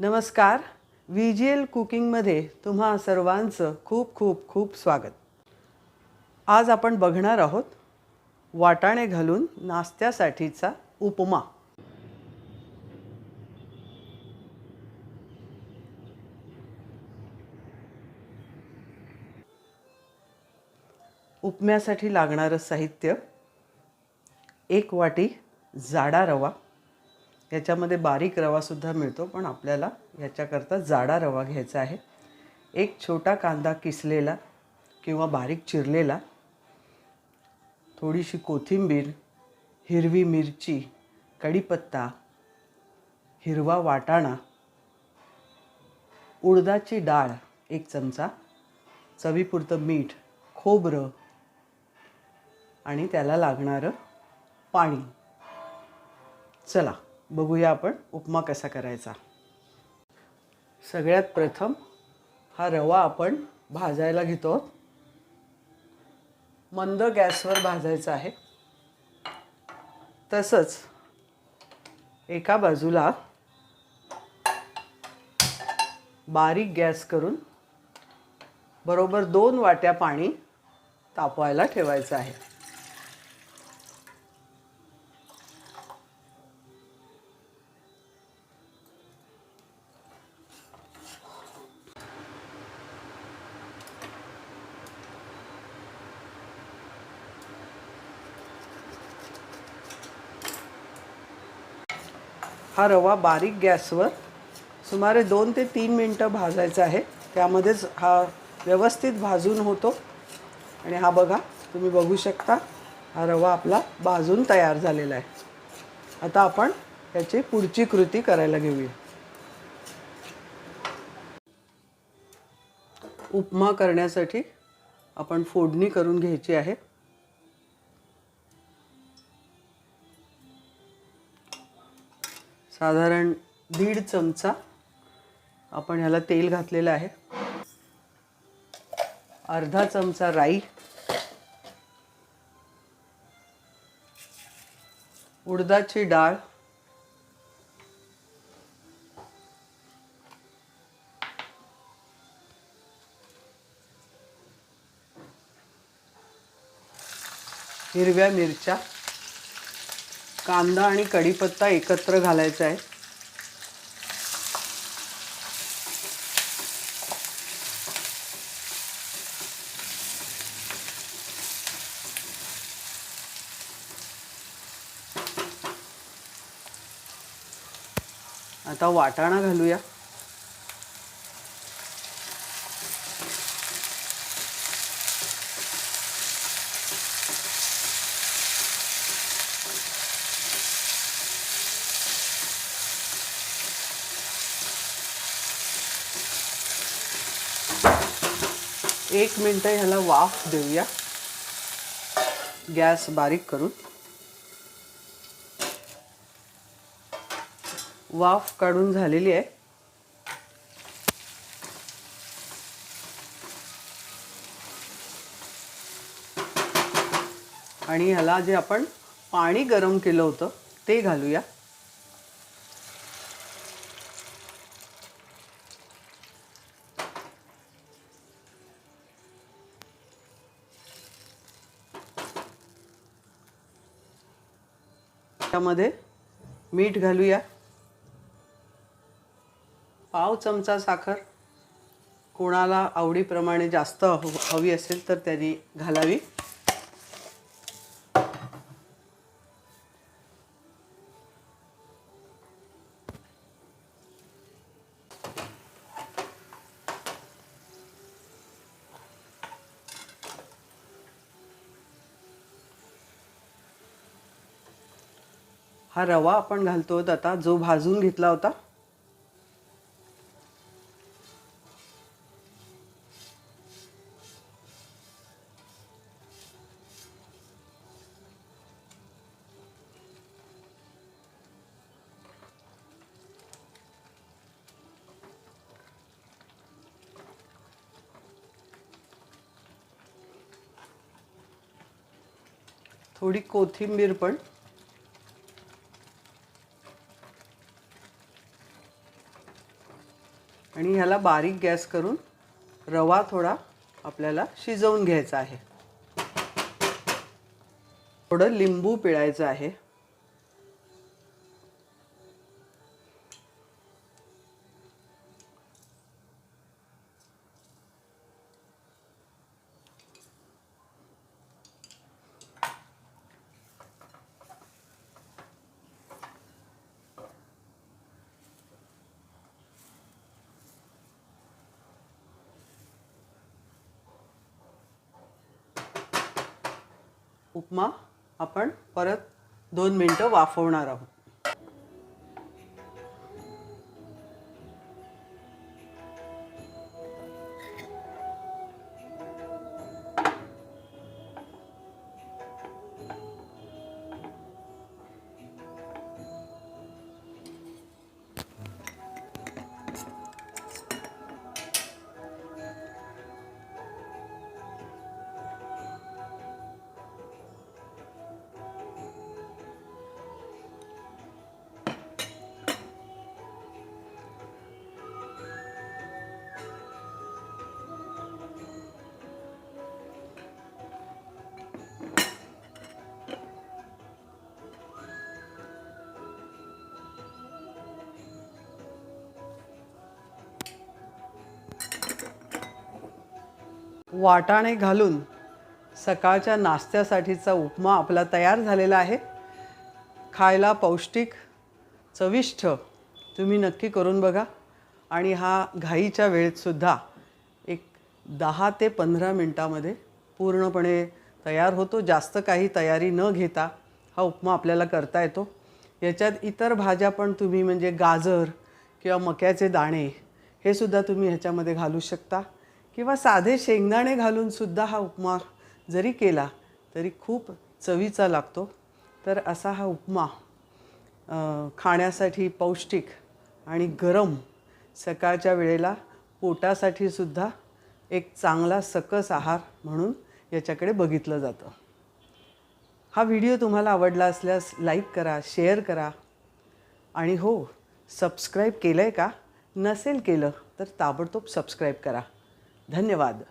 नमस्कार. V G L कुकिंगमध्ये तुम्हा सर्वांचं खूप खूप खूप स्वागत. आज आपण बघणार आहोत वाटाणे घालून नाश्त्यासाठीचा उपमा. उपम्यासाठी लागणारं साहित्य एक वाटी जाडा रवा याच्यामध्ये बारीक रवासुद्धा मिळतो पण आपल्याला याच्याकरता जाडा रवा घ्यायचा आहे. एक छोटा कांदा किसलेला किंवा बारीक चिरलेला थोडीशी कोथिंबीर हिरवी मिरची कढीपत्ता हिरवा वाटाणा उडदाची डाळ एक चमचा चवीपुरतं मीठ खोबरं आणि त्याला लागणारं पाणी. चला. बघूया आपण उपमा कसा करायचा. सगळ्यात प्रथम हा रवा आपण भाजायला घेतो. मंद गॅसवर भाजायचा आहे. तसंच एका बाजूला बारीक गॅस करून बरोबर दोन वाट्या पाणी तापवायला ठेवायचं आहे. हा रवा बारीक गॅसवर सुमारे दोन ते तीन मिनटं भाजायचा आहे. त्यामध्येच हा व्यवस्थित भाजून होतो. आणि हा बघा तुम्ही बघू शकता हा रवा आपला भाजून तयार झालेला आहे. आता आपण याची पुढची कृती करायला घेऊया. उपमा करण्यासाठी आपण फोडणी करून घ्यायची आहे. साधारण दीड चमचा आपण ह्याला तेल घातलेलं आहे. अर्धा चमचा राई. उडदाची डाळ. हिरव्या मिरच्या. कांदा आणि कढीपत्ता एकत्र घालायचा आहे. आता वाटाणा घालूया. एक मिनटं ह्याला वाफ देऊया. गॅस बारीक करून. वाफ काढून झालेली आहे. आणि ह्याला जे आपण पाणी गरम केलं होतं ते घालूया. त्यामध्ये मीठ घालूया. पाव चमचा साखर. कोणाला आवडीप्रमाणे जास्त हवी असेल तर त्यांनी घालावी. हा रवा आपण घालतो. आता जो भाजून घेतला होता. थोडी कोथिंबीर पण. आणि ह्याला बारीक गॅस करून रवा थोडा आपल्याला शिजवून घ्यायचा आहे. थोडं लिंबू पिळायचं आहे. उपमा आपण परत दोन मिनटं वाफवणार आहोत. वाटाणे घालून सकाळच्या नाश्त्यासाठीचा उपमा आपला तयार झालेला आहे. खायला पौष्टिक चविष्ट तुम्ही नक्की करून बघा. आणि हा घाईच्या वेळेतसुद्धा एक दहा ते पंधरा मिनटामध्ये पूर्णपणे तयार होतो. जास्त काही तयारी न घेता हा उपमा आपल्याला करता येतो. याच्यात इतर भाज्या पण तुम्ही म्हणजे गाजर किंवा मक्याचे दाणे हे सुद्धा तुम्ही ह्याच्यामध्ये घालू शकता. किंवा साधे शेंगदाणे घालून सुद्धा हा उपमा जरी केला तरी खूप चवीचा लागतो. तर असा हा उपमा खाण्यासाठी पौष्टिक आणि गरम सकाळच्या वेळेला पोटासाठी सुद्धा एक चांगला सकस आहार म्हणून याच्याकडे बघितलं जातं. हा व्हिडिओ तुम्हाला आवडला असल्यास लाईक करा शेअर करा आणि हो सबस्क्राईब केलं आहे का? नसेल केलं तर ताबडतोब सबस्क्राईब करा. धन्यवाद